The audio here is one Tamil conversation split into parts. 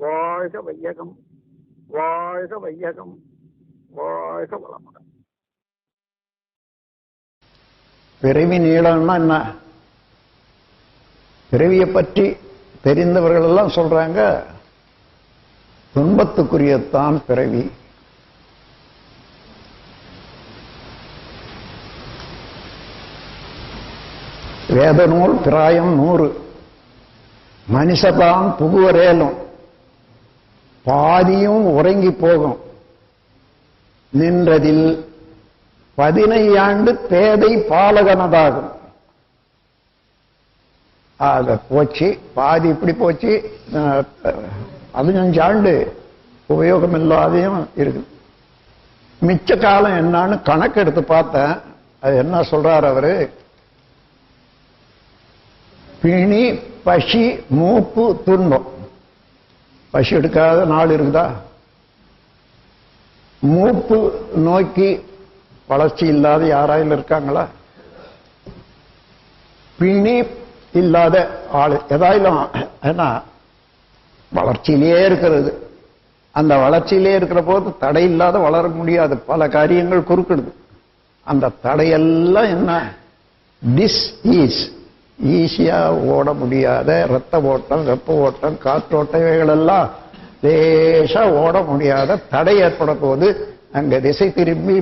வாழ்க வையகம் வாழ்க வையகம் வாழ்க வளமுடன். பிறவி நீளம்னா என்ன? பிறவியை பற்றி தெரிந்தவர்கள் எல்லாம் சொல்றாங்க துன்பத்துக்குரியத்தான் பிறவி. வேத நூல் பிராயம் நூறு. மனுஷதான் புகுவரேலும் பாதியும் உறங்கி போகும். நின்றதில் பதினையாண்டு பேதை பாலகனதாகும். ஆக போச்சு பாதி இப்படி போச்சு பதினஞ்சு ஆண்டு உபயோகம் இல்லாதையும் இருக்குது. மிச்ச காலம் என்னன்னு கணக்கெடுத்து பார்த்தேன். அது என்ன சொல்றாரு அவரு? பிணி பசி மூப்பு துன்பம். பசி எடுக்காத நாள் இருக்குதா? மூப்பு நோக்கி வளர்ச்சி இல்லாத யாராயில் இருக்காங்களா? பிணி இல்லாத ஆள். எதாயிலும் ஏன்னா வளர்ச்சியிலே இருக்கிறது. அந்த வளர்ச்சியிலே இருக்கிற போது தடை இல்லாத வளர முடியாது. பல காரியங்கள் குறுக்கிடுது. அந்த தடையெல்லாம் என்ன? டிஸ் ஈஸ் ஈஸியாக ஓட முடியாத ரத்த ஓட்டம் வெப்ப ஓட்டம் காற்றோட்டம் இவைகளெல்லாம் லேசாக ஓட முடியாத தடை ஏற்பட போது திசை திரும்பி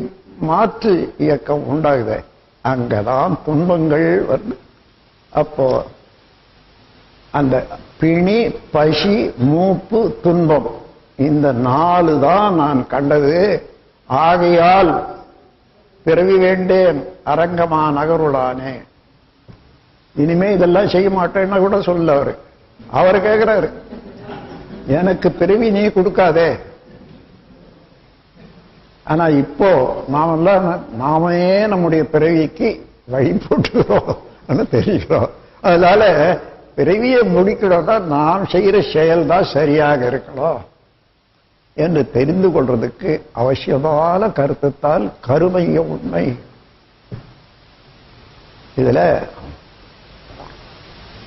மாற்று இயக்கம் உண்டாகுது. அங்கதான் துன்பங்கள் வந்து அப்போ அந்த பிணி பசி மூப்பு துன்பம் இந்த நாலு தான் நான் கண்டது. ஆகையால் பிறவி வேண்டேன் அரங்கமா நகருளானே. இனிமே இதெல்லாம் செய்ய மாட்டேன்னு கூட சொல்ல அவரு. அவர் கேட்கிறாரு எனக்கு பிறவி நீ கொடுக்காதே. ஆனா இப்போ நாமெல்லாம் நாமே நம்முடைய பிறவிக்கு வழி போட்டுக்கிறோம் தெரிகிறோம். அதனால பிறவியை முடிக்கிறோம்னா நாம் செய்கிற செயல் தான் சரியாக இருக்கணும் என்று தெரிந்து கொள்றதுக்கு அவசியமான கருத்துத்தால் கருமைய உண்மை. இதுல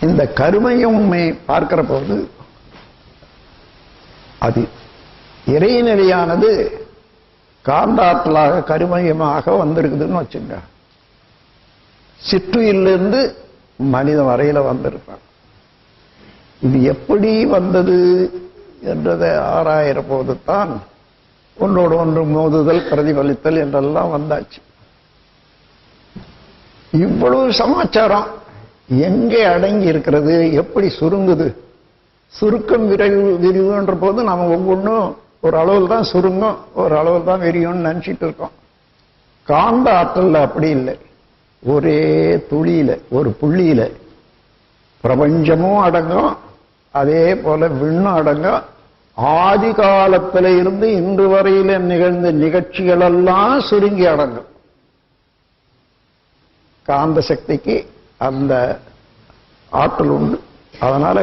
இந்த கருமையுமே பார்க்கிற போது அது இறைநிலையானது காந்தாற்றலாக கருமையமாக வந்திருக்குதுன்னு வச்சுங்க. சிற்றுயிலிருந்து மனிதன் வரையில வந்திருப்பான். இது எப்படி வந்தது என்றதை ஆராயிற போது தான் ஒன்றோடு ஒன்று மோதுதல் பிரதிபலித்தல் என்றெல்லாம் வந்தாச்சு. இவ்வளவு சமாச்சாரம். எங்கே அடங்கி இருக்கிறது எப்படி சுருங்குது? சுருக்கம் விரைவு விரிவுன்ற போது நம்ம ஒவ்வொன்றும் ஒரு அளவில் தான் சுருங்கும் ஒரு அளவில் தான் விரியும்னு நினச்சிட்டு இருக்கோம். காந்த ஆற்றலில் அப்படி இல்லை. ஒரே துளியில ஒரு புள்ளியில பிரபஞ்சமும் அடங்கும் அதே போல விண்ணும் அடங்கும். ஆதி காலத்தில் இருந்து இன்று வரையில நிகழ்ந்த நிகழ்ச்சிகள் எல்லாம் சுருங்கி அடங்கும். காந்த சக்திக்கு அந்த ஆற்றல் உண்டு. அதனால